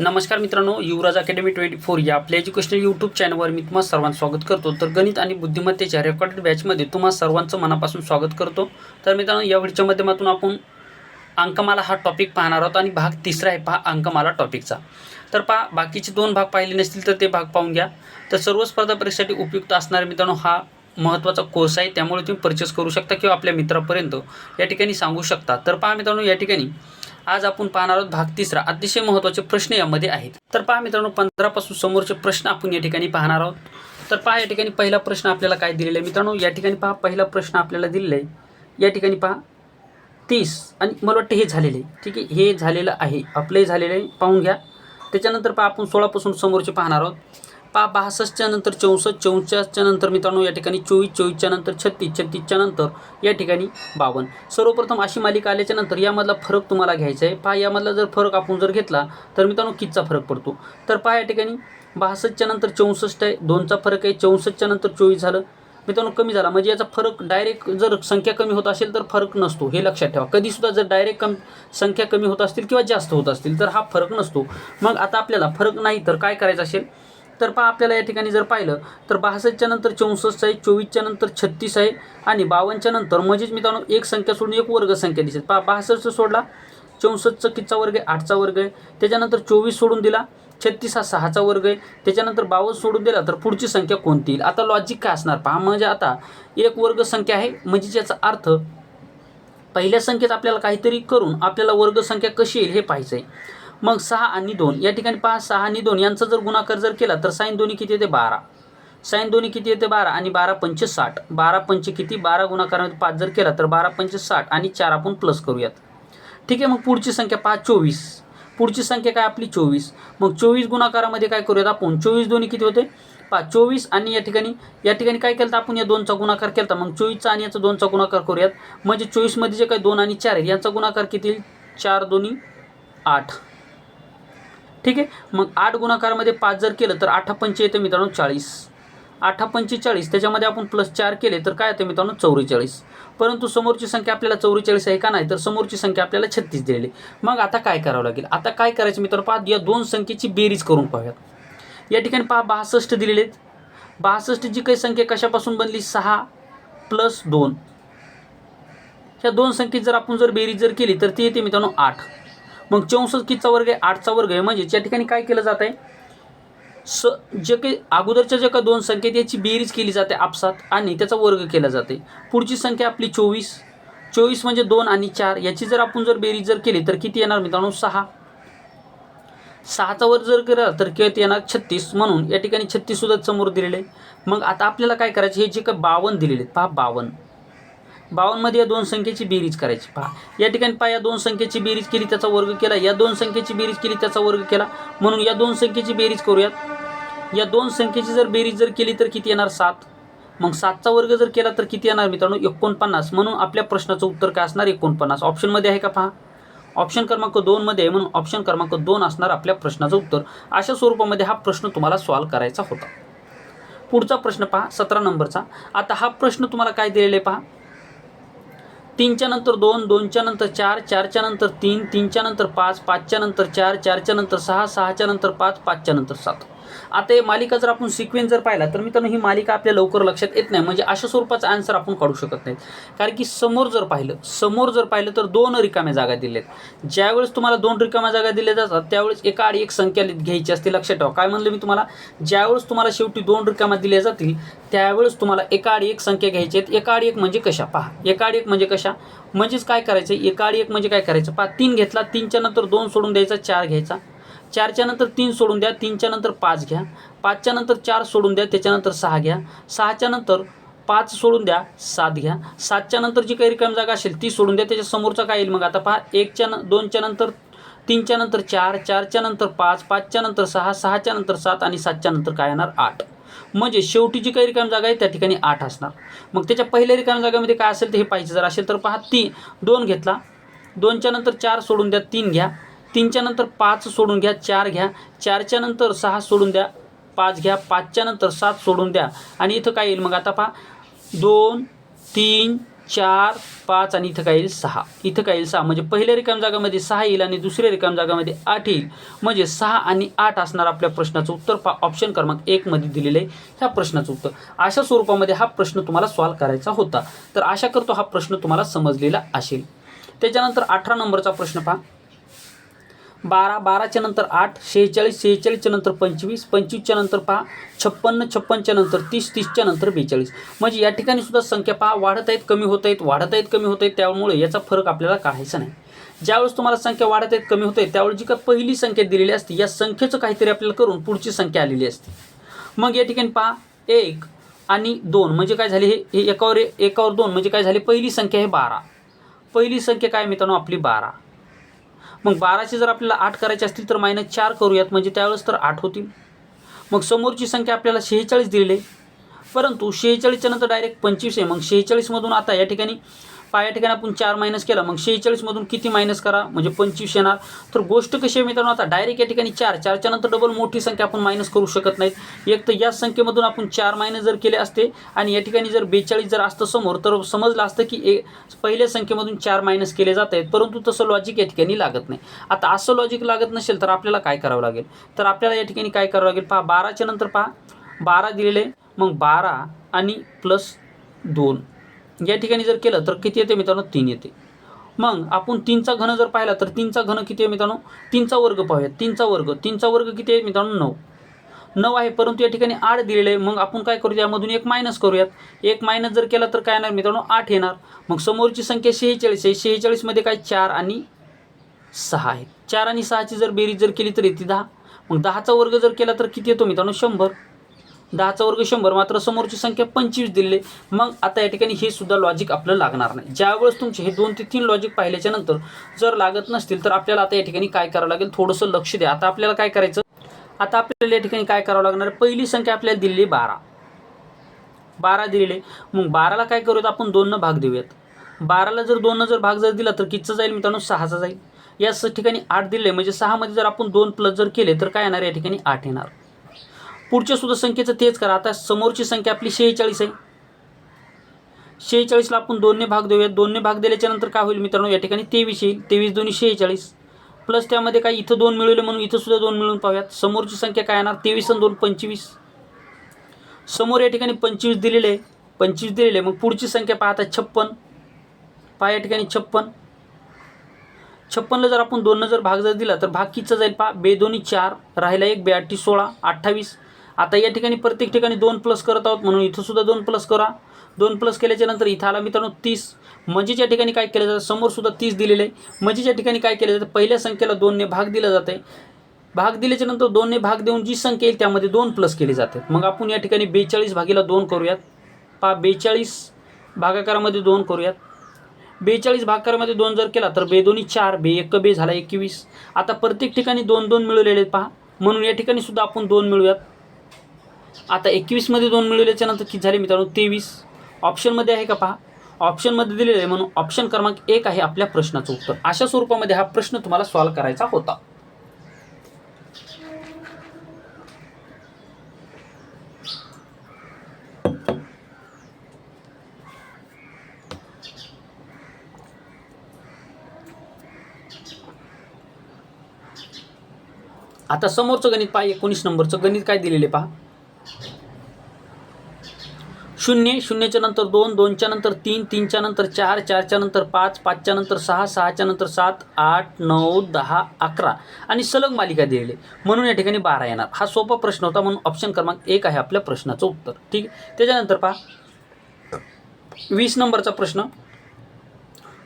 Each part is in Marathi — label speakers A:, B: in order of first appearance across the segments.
A: नमस्कार मित्रांनो युवराज अकॅडमी ट्वेंटी फोर या आपल्या एज्युकेशनल यूट्यूब चॅनलवर मी तुम्हाला सर्वांचं स्वागत करतो. तर गणित आणि बुद्धिमत्तेच्या रेकॉर्डेड बॅचमध्ये तुम्हा सर्वांचं मनापासून स्वागत करतो. तर मित्रांनो या व्हिडिओच्या माध्यमातून आपण अंकमाला हा टॉपिक पाहणार आहोत आणि भाग तिसरा आहे पहा अंकमाला टॉपिकचा तर पहा बाकीचे दोन भाग पाहिले नसतील तर ते भाग पाहून घ्या. तर सर्व स्पर्धा परीक्षेसाठी उपयुक्त असणारे मित्रांनो हा महत्त्वाचा कोर्स आहे. त्यामुळे तुम्ही परचेस करू शकता किंवा आपल्या मित्रापर्यंत या ठिकाणी सांगू शकता. तर पहा मित्रांनो या ठिकाणी आज आपण पाहणार आहोत भाग तिसरा अतिशय महत्त्वाचे प्रश्न यामध्ये आहेत. तर पहा मित्रांनो पंधरापासून समोरचे प्रश्न आपण या ठिकाणी पाहणार आहोत. तर पहा या ठिकाणी पहिला प्रश्न आपल्याला काय दिलेला आहे? मित्रांनो या ठिकाणी पहा पहिला प्रश्न आपल्याला दिलेला आहे. या ठिकाणी पहा तीस आणि मला वाटतं हे झालेलं आहे. ठीक आहे हे झालेलं आहे. आपलंही झालेलं आहे. पाहून घ्या. त्याच्यानंतर पहा आपण सोळापासून समोरचे पाहणार आहोत. पहा बासष्टच्या नंतर चौसष्ट चौसष्टच्या नंतर मित्रांनो या ठिकाणी चोवीस चोवीसच्या नंतर छत्तीस छत्तीसच्या नंतर या ठिकाणी बावन्न. सर्वप्रथम अशी मालिका आल्याच्यानंतर यामधला फरक तुम्हाला घ्यायचा आहे. पहा यामधला जर फरक आपण जर घेतला तर मित्रांनो कितचा फरक पडतो? तर पहा या ठिकाणी बासष्टच्या नंतर चौसष्ट आहे दोनचा फरक आहे चौसष्टच्या नंतर चोवीस झालं. मित्रांनो कमी झाला म्हणजे याचा फरक डायरेक्ट जर संख्या कमी होत असेल तर फरक नसतो. हे लक्षात ठेवा. कधीसुद्धा जर डायरेक्ट कम संख्या कमी होत असतील किंवा जास्त होत असतील तर हा फरक नसतो. मग आता आपल्याला फरक नाही तर काय करायचं असेल? तर पहा आपल्याला या ठिकाणी जर पाहिलं तर बासष्टच्या नंतर चौसष्ट आहे चोवीसच्या नंतर छत्तीस आहे आणि बावनच्या नंतर म्हणजेच मित्रांनो एक संख्या सोडून एक वर्ग संख्या दिसेल. पहा बासष्ट सोडला चौसष्टचा कितचा वर्ग आहे? आठचा वर्ग आहे. त्याच्यानंतर चोवीस सोडून दिला छत्तीस हा सहाचा वर्ग आहे. त्याच्यानंतर बावन्न सोडून दिला तर पुढची संख्या कोणती येईल? आता लॉजिक काय असणार? पहा म्हणजे आता एक वर्ग संख्या आहे म्हणजे याचा अर्थ पहिल्या संख्येत आपल्याला काहीतरी करून आपल्याला वर्गसंख्या कशी येईल हे पाहायचं आहे मग सहा आणि दोन. या ठिकाणी पहा सहा आणि दोन. यांचा जर गुणाकार जर केला तर साईन दोन्ही किती येते? बारा. साईन दोन्ही किती येते? बारा आणि बारा पंच साठ. बारा पंच किती? बारा गुणाकारामध्ये पाच जर केला तर बारा पंच साठ आणि चार आपण प्लस करूयात. ठीक आहे मग पुढची संख्या पहा चोवीस. पुढची संख्या काय? आपली चोवीस. मग चोवीस गुणाकारामध्ये काय करूयात आपण? चोवीस दोन्ही किती होते? पहा चोवीस आणि या ठिकाणी या ठिकाणी काय केलं तर आपण? या दोनचा गुणाकार केला मग चोवीसचा आणि याचा दोनचा गुणाकार करूयात. म्हणजे चोवीसमध्ये जे काही दोन आणि चार आहेत यांचा गुणाकार किती येईल? चार दोन्ही आठ. ठीक आहे? मग आठ गुणाकारामध्ये पाच जर केलं तर आठा पंच येतं मित्रांनो चाळीस. आठा पंचेचाळीस त्याच्यामध्ये आपण प्लस चार केले तर काय येतं मित्रांनो? चौवेचाळीस. परंतु समोरची संख्या आपल्याला चौवेचाळीस आहे का नाही तर समोरची संख्या आपल्याला छत्तीस दिलेली मग आता काय करावं लागेल? आता काय करायचं मित्रांनो? पहा या दोन संख्येची बेरीज करून पाहूयात. या ठिकाणी पहा बासष्ट दिलेले आहेत. बासष्ट जी काही संख्या कशापासून बनली? सहा प्लस दोन. ह्या दोन संख्येत जर आपण जर बेरीज जर केली तर ती येते मित्रांनो आठ. मग चौसष्ट वर्ग आहे आठचा वर्ग आहे. म्हणजे या ठिकाणी काय केलं जात आहे स जे काही अगोदरच्या ज्या काही दोन संख्येत याची बेरीज केली जाते आपसात आणि त्याचा वर्ग केला जाते. पुढची संख्या आपली चोवीस. चोवीस म्हणजे दोन आणि चार. याची जर आपण जर बेरीज जर केली तर किती येणार मित्रांनो? सहा. सहाचा वर्ग जर केला तर किती येणार छत्तीस. म्हणून या ठिकाणी छत्तीससुद्धा समोर दिलेले आहे. मग आता आपल्याला काय करायचं? हे जे काय बावन्न दिलेले आहेत पहा बावन्न बावन्नमध्ये या दोन संख्येची बेरीज करायची. पहा या ठिकाणी पहा या दोन संख्येची बेरीज केली त्याचा वर्ग केला. या दोन संख्येची बेरीज केली त्याचा वर्ग केला. म्हणून या दोन संख्येची बेरीज करूयात. या दोन संख्येची जर बेरीज जर केली तर किती येणार? सात. मग सातचा वर्ग जर केला तर किती येणार मित्रांनो? एकोणपन्नास. म्हणून आपल्या प्रश्नाचं उत्तर काय असणार? एकोणपन्नास. ऑप्शनमध्ये आहे का? पहा. ऑप्शन क्रमांक दोनमध्ये आहे. म्हणून ऑप्शन क्रमांक दोन असणार आपल्या प्रश्नाचं उत्तर. अशा स्वरूपामध्ये हा प्रश्न तुम्हाला सॉल्व करायचा होता. पुढचा प्रश्न पहा सतरा नंबरचा. आता हा प्रश्न तुम्हाला काय दिलेला आहे पहा? तीनच्या नंतर दोन दोनच्या नंतर चार चारच्या नंतर तीन तीनच्या नंतर पाच पाचच्या नंतर चार चारच्या नंतर सहा सहाच्या नंतर पाच पाचच्या नंतर सात. आता हे मालिका जर आपण सिक्वेन्स जर पाहिला तर मित्रांनो ही मालिका आपल्या लवकर लक्षात येत नाही. म्हणजे अशा स्वरूपाचा आन्सर आपण काढू शकत नाही कारण की समोर जर पाहिलं समोर जर पाहिलं तर दोन रिकाम्या जागा दिल्या आहेत ज्यावेळेस तुम्हाला दोन रिकाम्या जागा दिल्या जातात त्यावेळेस एका आड एक संख्या घ्यायची असते. लक्षात ठेवा. काय म्हणलं मी तुम्हाला? ज्यावेळेस तुम्हाला शेवटी दोन रिकाम्या दिल्या जातील त्यावेळेस तुम्हाला एका आड एक संख्या घ्यायची आहेत. एका आड एक म्हणजे कशा? पहा. एका आड एक म्हणजे कशा? म्हणजेच काय करायचं? एका आड एक म्हणजे काय करायचं? पहा तीन घेतला तीनच्या नंतर दोन सोडून द्यायचा चार घ्यायचा. चारच्या नंतर तीन सोडून द्या तीनच्या नंतर पाच घ्या पाचच्या नंतर चार सोडून द्या त्याच्यानंतर सहा घ्या सहाच्या नंतर पाच सोडून द्या सात घ्या सातच्या नंतर जी काही रिकामी जागा असेल ती सोडून द्या त्याच्या समोरचा काय येईल मग? आता पहा एकच्या न दोनच्या नंतर तीनच्या नंतर चार चारच्या नंतर पाच पाचच्या नंतर सहा सहाच्या नंतर सात आणि सातच्या नंतर काय येणार? आठ. म्हणजे शेवटी जी काही रिकामी जागा आहे त्या ठिकाणी आठ असणार. मग त्याच्या पहिल्या रिकामी जागेमध्ये काय असेल ते हे पाहिजे जर असेल तर पहा ती दोन घेतला दोनच्या नंतर चार सोडून द्या तीन घ्या तीनच्या नंतर पाच सोडून घ्या चार घ्या चारच्या नंतर सहा सोडून द्या पाच घ्या पाचच्या नंतर सात सोडून द्या. आणि इथं काय येईल मग आता पहा. दोन तीन चार पाच आणि इथं काय येईल सहा. इथं काय येईल सहा. म्हणजे पहिल्या रिकाम जागामध्ये सहा येईल आणि दुसऱ्या रिकाम जागामध्ये आठ येईल. म्हणजे सहा आणि आठ असणार आपल्या प्रश्नाचं उत्तर पा ऑप्शन क्रमांक एकमध्ये दिलेलं आहे ह्या प्रश्नाचं उत्तर. अशा स्वरूपामध्ये हा प्रश्न तुम्हाला सॉल्व करायचा होता. तर आशा करतो हा प्रश्न तुम्हाला समजलेला असेल. त्याच्यानंतर अठरा नंबरचा प्रश्न पहा. बारा बाराच्या नंतर आठ शेहेचाळीस शेहेचाळीसच्या नंतर पंचवीस पंचवीसच्या नंतर पहा छप्पन्न छप्पनच्या नंतर तीस तीसच्या नंतर बेचाळीस. म्हणजे या ठिकाणी सुद्धा संख्या पहा वाढत आहेत कमी होत आहेत वाढत आहेत कमी होत आहेत त्यामुळे याचा फरक आपल्याला काढायचा नाही. ज्यावेळेस तुम्हाला संख्या वाढत आहेत कमी होत आहेत त्यावेळेस जी का पहिली संख्या दिलेली असते या संख्येचं काहीतरी आपल्याला करून पुढची संख्या आलेली असते. मग या ठिकाणी पहा एक आणि दोन म्हणजे काय झाले हे हे एकावर एकावर दोन म्हणजे काय झाले पहिली संख्या हे बारा. पहिली संख्या काय मित्रांनो आपली बारा. मग बाराचे जर आपल्याला आठ करायचे असतील तर मायनस चार करूयात म्हणजे त्यावेळेस तर आठ होतील. मग समोरची संख्या आपल्याला शेहेचाळीस दिलेली आहे. परंतु शेहेचाळीसच्या नंतर डायरेक्ट पंचवीस आहे. मग शेहेचाळीसमधून आता या ठिकाणी पा या ठिकाणी आपण चार मायनस केला मग शेहेचाळीसमधून किती मायनस करा? म्हणजे पंचवीस येणार. तर गोष्ट कशी आहे मित्रांनो आता डायरेक्ट या ठिकाणी चार चारच्या नंतर डबल मोठी संख्या आपण मायनस करू शकत नाहीत. एक तर या संख्येमधून आपण चार मायनस जर केले असते आणि या ठिकाणी जर बेचाळीस जर असतं समोर तर समजलं असतं की ए पहिल्या संख्येमधून चार मायनस केले जात आहेत. परंतु तसं लॉजिक या ठिकाणी लागत नाही. आता असं लॉजिक लागत नसेल तर आपल्याला काय करावं लागेल? तर आपल्याला या ठिकाणी काय करावं लागेल? पहा बाराच्या नंतर पहा. बारा दिलेले मग बारा आणि प्लस दोन. या ठिकाणी जर केलं तर किती येते मित्रांनो? तीन येते. मग आपण तीनचा घन जर पाहिला तर तीनचा घन किती आहे मित्रांनो? तीनचा वर्ग पाहूयात तीनचा वर्ग. तीनचा वर्ग किती आहे मित्रांनो? नऊ. नऊ आहे परंतु या ठिकाणी आठ दिलेलं आहे. मग आपण काय करू यामधून एक मायनस करूयात. एक मायनस जर केला तर काय येणार मित्रांनो? आठ येणार. मग समोरची संख्या शेहेचाळीस आहे. शेहेचाळीसमध्ये काय? चार आणि सहा आहे. चार आणि सहाची जर बेरीज जर केली तर येते दहा. मग दहाचा वर्ग जर केला तर किती येतो मित्रांनो? शंभर. दहाचा वर्ग शंभर मात्र समोरची संख्या पंचवीस दिले. मग आता या ठिकाणी हे सुद्धा लॉजिक आपलं लागणार नाही. ज्यावेळेस तुमचे हे दोन ते तीन लॉजिक पाहिल्याच्या नंतर जर लागत नसतील तर आपल्याला आता या ठिकाणी काय करावं लागेल? थोडंसं लक्ष द्या. आता आपल्याला काय करायचं? आता आपल्याला या ठिकाणी काय करावं लागणार? पहिली संख्या आपल्याला दिलेली आहे बारा. बारा दिलेले मग बाराला काय करूयात? आपण दोननं भाग देऊयात. बाराला जर दोननं जर भाग जर दिला तर कितचा जाईल मित्रांनो? सहाचा जाईल. या स- ठिकाणी आठ दिले म्हणजे सहामध्ये जर आपण दोन प्लस जर केले तर काय येणार? या ठिकाणी आठ येणार. पुढच्या सुद्धा संख्येचं तेच करा. आता समोरची संख्या आपली शेहेचाळीस आहे. शेहेचाळीसला आपण दोनने भाग देऊयात. दोनने भाग दिल्याच्यानंतर काय होईल मित्रांनो? या ठिकाणी तेवीस येईल. तेवीस दोन्ही शेहेचाळीस. प्लस त्यामध्ये काय इथं दोन मिळवले म्हणून इथं सुद्धा दोन मिळून पाहूयात. समोरची संख्या काय येणार? तेवीस आणि दोन पंचवीस. समोर या ठिकाणी पंचवीस दिलेले आहे. पंचवीस दिलेले आहे. मग पुढची संख्या पाहता छप्पन. पहा या ठिकाणी छप्पन. छप्पनला जर आपण दोननं जर भाग जर दिला तर भाग कितीचा जाईल पहा? बेदोनी चार. राहिला एक बे आठी सोळा. अठ्ठावीस. आता या ठिकाणी प्रत्येक ठिकाणी दोन प्लस करत आहोत म्हणून इथं सुद्धा दोन प्लस करा. दोन प्लस केल्याच्यानंतर इथं आला मित्रांनो तीस. म्हणजेच्या ठिकाणी काय केलं जातं? समोर सुद्धा तीस दिलेलं आहे. म्हणजेच्या ठिकाणी काय केलं जातं? पहिल्या संख्येला दोनने भाग दिला जातं. आहे भाग दिल्याच्या नंतर दोनने भाग देऊन जी संख्या येईल त्यामध्ये दोन प्लस केले जाते. मग आपण या ठिकाणी बेचाळीस भागीला दोन करूयात. पा बेचाळीस भागाकारामध्ये दोन करूयात. बेचाळीस भागाकारामध्ये दोन जर केला तर बे दोन्ही चार बे एक बे झाला एकवीस. आता प्रत्येक ठिकाणी दोन दोन मिळवलेले आहेत पहा. म्हणून या ठिकाणी सुद्धा आपण दोन मिळूयात आता एकवीसमध्ये दोन मिळवल्याच्या नंतर किती झाले मित्रांनो? तेवीस. ऑप्शनमध्ये आहे का पहा? ऑप्शनमध्ये दिलेलं आहे म्हणून ऑप्शन क्रमांक एक आहे आपल्या प्रश्नाचं उत्तर. अशा स्वरूपामध्ये हा प्रश्न तुम्हाला सॉल्व करायचा होता. आता समोरचं गणित पहा एकोणीस नंबरचं गणित काय दिलेले पहा? शून्य शून्यच्या नंतर दोन दोनच्या नंतर तीन तीनच्या नंतर चार चारच्या नंतर पाच पाचच्या नंतर सहा सहाच्या नंतर सात आठ नऊ दहा अकरा. आणि सलग मालिका दिलेली. आहे. म्हणून या ठिकाणी बारा येणार. हा सोपा प्रश्न होता म्हणून ऑप्शन क्रमांक एक आहे आपल्या प्रश्नाचं उत्तर. ठीक आहे? त्याच्यानंतर पहा. वीस नंबरचा प्रश्न.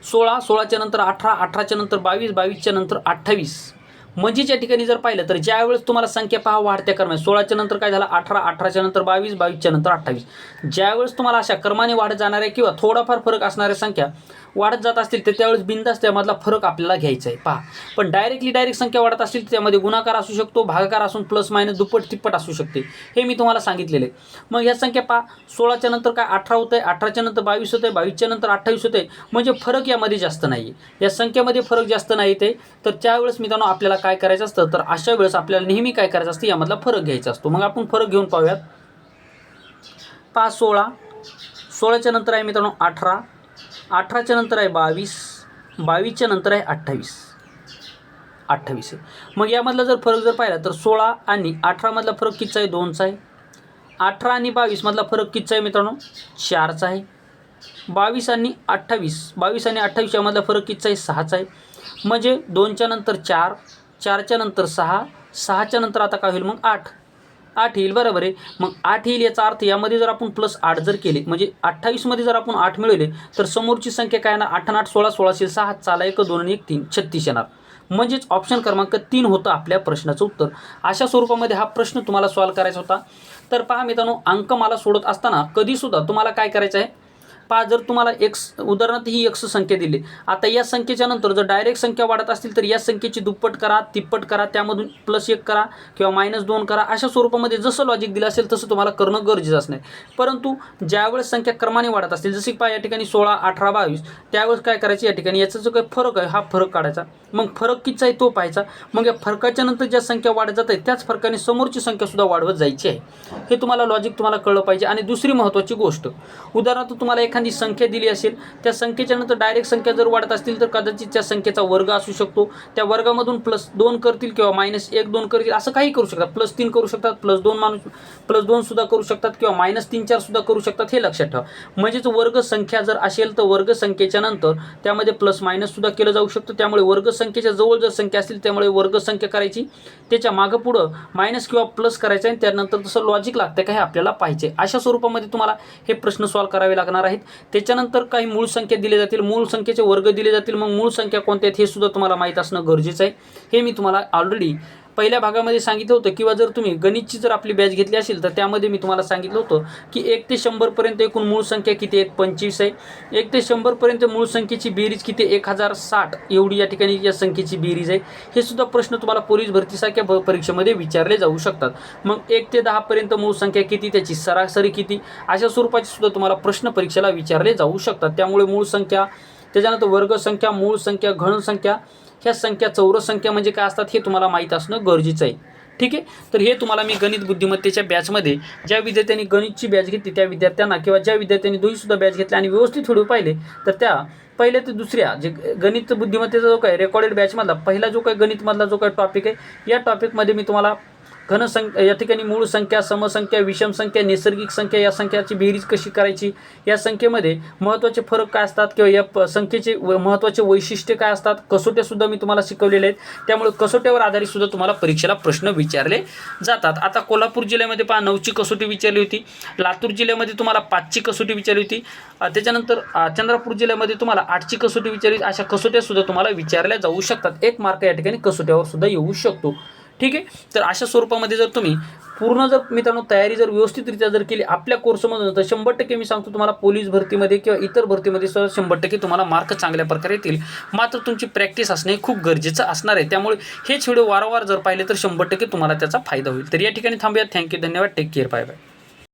A: सोळा सोळाच्या नंतर अठरा अठराच्या नंतर बावीस बावीसच्या नंतर अठ्ठावीस. म्हणजेच ठिकाणी जर पाहिलं तर ज्यावेळेस तुम्हाला संख्या पहा वाढत्या क्रमाने. सोळाच्या नंतर काय झालं? अठरा अठराच्या नंतर बावीस बावीसच्या नंतर अठ्ठावीस. ज्यावेळेस तुम्हाला अशा क्रमाने वाढत जाणाऱ्या किंवा थोडाफार फरक असणाऱ्या संख्या वाढत जात असतील तर त्यावेळेस बिंदास त्यामधला फरक आपल्याला घ्यायचा आहे. पहा. पण डायरेक्टली डायरेक्ट संख्या वाढत असतील तर त्यामध्ये गुणाकार असू शकतो भागाकार असून प्लस मायनस दुप्पट तिप्पट असू शकते. हे मी तुम्हाला सांगितलेलं आहे. मग ह्या संख्या पहा. सोळाच्या नंतर काय अठरा होतं आहे अठराच्या नंतर बावीस होतं आहे बावीसच्या नंतर अठ्ठावीस होतं आहे म्हणजे फरक यामध्ये जास्त नाही आहे या संख्येमध्ये फरक जास्त नाही ते. तर त्यावेळेस मित्रांनो आपल्याला काय करायचं असतं? तर अशा वेळेस आपल्याला नेहमी काय करायचं असतं? यामधला फरक घ्यायचा असतो. मग आपण फरक घेऊन पाहूयात. पाच सोळा. सोळाच्या नंतर आहे मित्रांनो अठरा. अठराच्या नंतर आहे बावीस बावीसच्या नंतर आहे अठ्ठावीस. अठ्ठावीस आहे. मग यामधला जर फरक जर पाहिला तर सोळा आणि अठरामधला फरक कितीचा आहे? दोनचा आहे. अठरा आणि बावीसमधला फरक कितीचा आहे मित्रांनो? चारचा आहे. बावीस आणि अठ्ठावीस बावीस आणि अठ्ठावीस यामधला फरक कितीचा आहे? सहाचा आहे. म्हणजे दोनच्या नंतर चार चारच्या नंतर सहा सहाच्या नंतर आता काय होईल मग आठ. आठ येईल बरोबर आहे. मग आठ येईल याचा अर्थ यामध्ये जर आपण प्लस आठ जर केले म्हणजे अठ्ठावीसमध्ये जर आपण आठ मिळवले तर समोरची संख्या काय ना आठ आणि आठ सोळा सोळाशे सहा चाला एक दोन आणि एक तीन छत्तीस येणार. म्हणजेच ऑप्शन क्रमांक तीन होतं आपल्या प्रश्नाचं उत्तर. अशा स्वरूपामध्ये हा प्रश्न तुम्हाला सॉल्व्ह करायचा होता. तर पहा मित्रांनो अंक मला सोडत असताना कधीसुद्धा तुम्हाला काय करायचं आहे? पहा जर तुम्हाला एक्स उदाहरणार्थ ही एक्स संख्या दिली. आता या संख्येच्या नंतर जर डायरेक्ट संख्या वाढत असतील तर या संख्येची दुप्पट करा तिप्पट करा त्यामधून प्लस एक करा किंवा मायनस दोन करा. अशा स्वरूपामध्ये जसं लॉजिक दिलं असेल तसं तुम्हाला करणं गरजेचं असणार परंतु ज्यावेळेस संख्या क्रमाने वाढत असतील जसे पहा या ठिकाणी सोळा अठरा बावीस त्यावेळेस काय करायचं? या ठिकाणी याचा जो काही फरक आहे हा फरक काढायचा. मग फरक किचा आहे तो पाहायचा. मग या फरकाच्या नंतर ज्या संख्या वाढत जात आहे त्याच फरकाने समोरची संख्यासुद्धा वाढवत जायची आहे. हे तुम्हाला लॉजिक तुम्हाला कळलं पाहिजे. आणि दुसरी महत्त्वाची गोष्ट उदाहरणार्थ तुम्हाला एखादी संख्या दिली असेल त्या संख्येच्या नंतर डायरेक्ट संख्या जर वाढत असतील तर कदाचित त्या संख्येचा वर्ग असू शकतो. त्या वर्गामधून प्लस दोन करतील किंवा मायनस एक दोन करतील असं काही करू शकतात. प्लस तीन करू शकतात प्लस दोन माणूस प्लस दोन सुद्धा करू शकतात किंवा मायनस तीन चार सुद्धा करू शकतात हे लक्षात ठेवा. म्हणजेच वर्ग संख्या जर असेल तर वर्ग संख्येच्या नंतर त्यामध्ये प्लस मायनस सुद्धा केलं जाऊ शकतं. त्यामुळे वर्ग संख्येच्या जवळ जर संख्या असतील त्यामुळे वर्ग संख्या करायची. त्याच्या मागं पुढं मायनस किंवा प्लस करायचं आहे आणि त्यानंतर तसं लॉजिक लागतं का हे आपल्याला पाहिजे अशा स्वरूपामध्ये तुम्हाला हे प्रश्न सॉल्व करावे लागणार आहेत. त्याच्यानंतर काही मूळ संख्या दिल्या जातील. मूळ संख्येचे वर्ग दिले जातील. मग मूळ संख्या कोणत्या आहेत हे सुद्धा तुम्हाला माहीत असणं गरजेचं आहे. हे मी तुम्हाला ऑलरेडी पहिल्या भागामध्ये सांगितलं होतं किंवा जर तुम्ही गणितची जर आपली बॅच घेतली असेल तर त्यामध्ये मी तुम्हाला सांगितलं होतं की एक ते शंभरपर्यंत एकूण मूळ संख्या किती आहेत? पंचवीस आहे. एक ते शंभरपर्यंत मूळ संख्येची बेरीज किती? एक हजार साठ एवढी या ठिकाणी या संख्येची बेरीज आहे. हे सुद्धा प्रश्न तुम्हाला पोलीस भरतीसारख्या परीक्षेमध्ये विचारले जाऊ शकतात. मग एक ते दहापर्यंत मूळ संख्या किती? त्याची सरासरी किती? अशा स्वरूपाचे सुद्धा तुम्हाला प्रश्न परीक्षेला विचारले जाऊ शकतात. त्यामुळे मूळ संख्या त्याच्यानंतर वर्गसंख्या मूळ संख्या घनसंख्या ह्या संख्या चौरस संख्या म्हणजे काय असतात हे तुम्हाला माहीत असणं गरजेचं आहे. ठीक आहे? तर हे तुम्हाला मी गणित बुद्धिमत्तेच्या बॅचमध्ये ज्या विद्यार्थ्यांनी गणितची बॅच घेतली त्या विद्यार्थ्यांना किंवा ज्या विद्यार्थ्यांनी दोहीसुद्धा बॅच घेतल्या आणि व्यवस्थित व्हिडिओ पाहिले तर त्या पहिल्या ते दुसऱ्या जे गणित बुद्धिमत्तेचा जो काय रेकॉर्डेड बॅचमधला पहिला जो काही गणितमधला जो काही टॉपिक आहे या टॉपिकमध्ये मी तुम्हाला घनसंख्या या ठिकाणी मूळ संख्या समसंख्या विषम संख्या नैसर्गिक संख्या या संख्याची बेरीज कशी करायची? या संख्येमध्ये महत्त्वाचे फरक काय असतात किंवा या प संख्येचे व महत्त्वाचे वैशिष्ट्य काय असतात? कसोट्यासुद्धा मी तुम्हाला शिकवलेले आहेत. त्यामुळे कसोट्यावर आधारित सुद्धा तुम्हाला परीक्षेला प्रश्न विचारले जातात. आता कोल्हापूर जिल्ह्यामध्ये पहा नऊची कसोटी विचारली होती. लातूर जिल्ह्यामध्ये तुम्हाला पाचची कसोटी विचारली होती. त्याच्यानंतर चंद्रपूर जिल्ह्यामध्ये तुम्हाला आठची कसोटी विचारली अशा कसोट्यासुद्धा तुम्हाला विचारल्या जाऊ शकतात. एक मार्क या ठिकाणी कसोट्यावर सुद्धा येऊ शकतो. ठीक आहे? तर अशा स्वरूपामध्ये जर तुम्ही पूर्ण जर मित्रांनो तयारी जर व्यवस्थितरित्या जर केली आपल्या कोर्समधून तर शंभर टक्के मी सांगतो तुम्हाला पोलीस भरतीमध्ये किंवा इतर भरतीमध्ये सुद्धा शंभर टक्के तुम्हाला मार्क चांगल्या प्रकारे येतील. मात्र तुमची प्रॅक्टिस असणे खूप गरजेचं असणार आहे. त्यामुळे हेच व्हिडिओ वारंवार जर पाहिले तर शंभर टक्के तुम्हाला त्याचा फायदा होईल. तर या ठिकाणी थांबूया. थँक्यू धन्यवाद. Take care bye bye